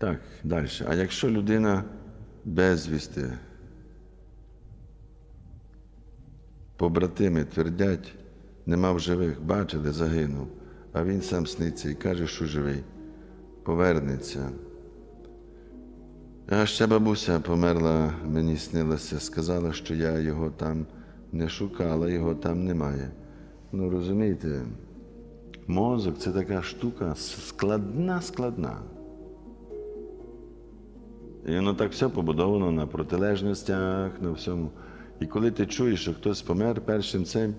Так, далі. А якщо людина безвісти, побратими твердять, нема в живих, бачили, загинув, а він сам сниться і каже, що живий, повернеться. А ще бабуся померла, мені снилася, сказала, що я його там не шукала, його там немає. Ну, розумієте, мозок це така штука складна, складна. І воно так все побудовано на протилежностях, на всьому. І коли ти чуєш, що хтось помер, першим це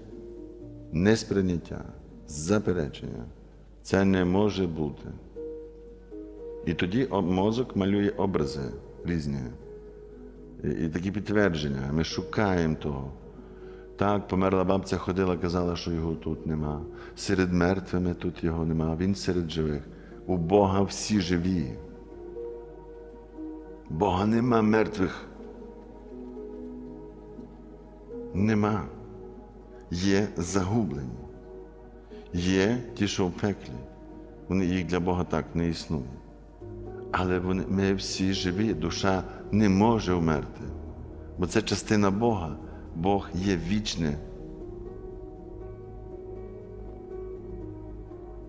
несприйняття, заперечення. Це не може бути. І тоді мозок малює образи різні. І, такі підтвердження. Ми шукаємо того. Так, померла бабця ходила, казала, що його тут нема. Серед мертвими тут його нема. Він серед живих. У Бога всі живі. Бога нема мертвих. Нема. Є загублені. Є ті, що в пеклі. Вони їх для Бога так не існує. Але вони, ми всі живі, душа не може вмерти. Бо це частина Бога. Бог є вічне.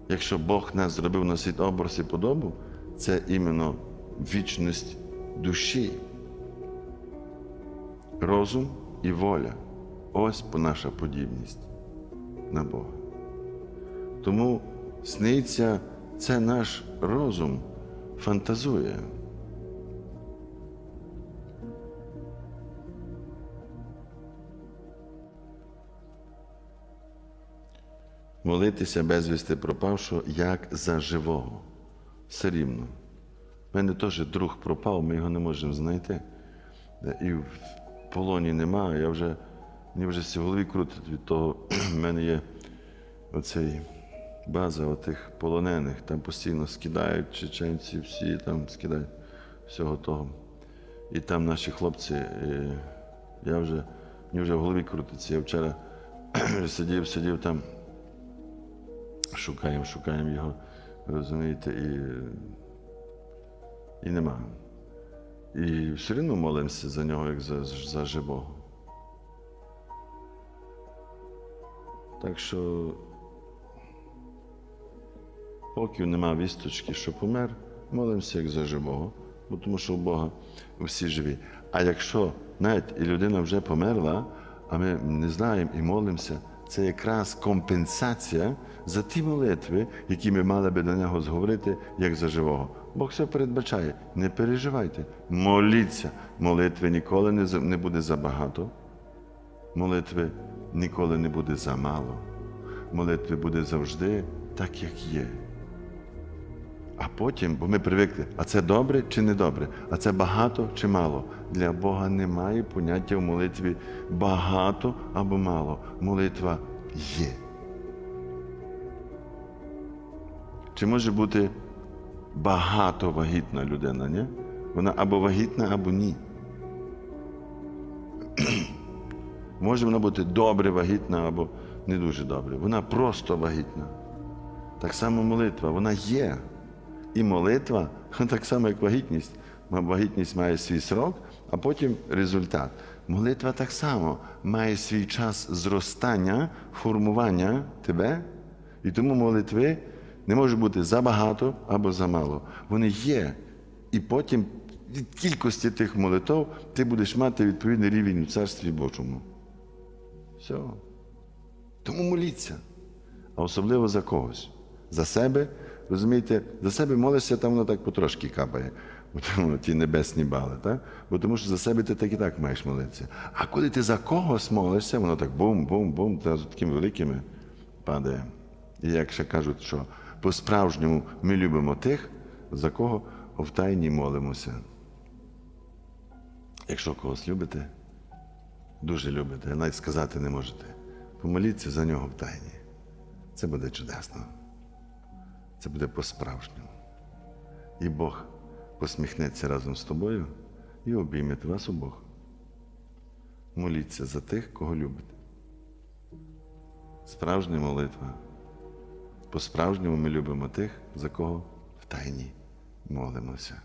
Якщо Бог нас зробив носить образ і подобу, це іменно вічність душі. Розум і воля. Ось наша подібність на Бога. Тому сниться це наш розум фантазує. Молитися безвісти пропавшого, як за живого. Все рівно. У мене теж друг пропав, ми його не можемо знайти. І в полоні немає. Я вже, мені вже всі в голові крутить від того. У мене є оцей база отих полонених, там постійно скидають чеченці, всі там скидають всього того. І там наші хлопці, е, я вже, мені вже в голові крутиться. Я вчора сидів, сидів там, шукаємо, шукаємо його, розумієте, і, і нема. І все одно молимося за нього, як за, за живого. Так що Поки нема вісточки, що помер, молимося як за живого, бо тому що у Бога всі живі. А якщо навіть і людина вже померла, а ми не знаємо і молимося, це якраз компенсація за ті молитви, які ми мали би до нього зговорити, як за живого. Бог все передбачає. Не переживайте, моліться. Молитви ніколи не буде забагато. Молитви ніколи не буде замало. Молитви буде завжди так, як є. А потім, бо ми привикли, а це добре чи не добре, а це багато чи мало. Для Бога немає поняття в молитві багато або мало. Молитва є. Чи може бути багато вагітна людина, ні? Вона або вагітна, або ні. Може вона бути добре вагітна або не дуже добре. Вона просто вагітна. Так само молитва, вона є. І молитва, так само, як вагітність. Вагітність має свій срок, а потім результат. Молитва так само має свій час зростання, формування тебе. І тому молитви не може бути забагато або замало. Вони є. І потім від кількості тих молитв ти будеш мати відповідний рівень у Царстві Божому. Все. Тому моліться, а особливо за когось. За себе, розумієте, за себе молишся, там воно так потрошки капає. Ті небесні бали, так? Бо тому що за себе ти так і так маєш молитися. А коли ти за когось молишся, воно так бум-бум-бум, та такими великими падає. І як ще кажуть, що по-справжньому ми любимо тих, за кого втайні молимося. Якщо когось любите, дуже любите, навіть сказати не можете. Помоліться за нього в тайні. Це буде чудесно. Це буде по-справжньому. І Бог посміхнеться разом з тобою і обійме вас обох. Моліться за тих, кого любите. Справжня молитва. По-справжньому ми любимо тих, за кого втайні молимося.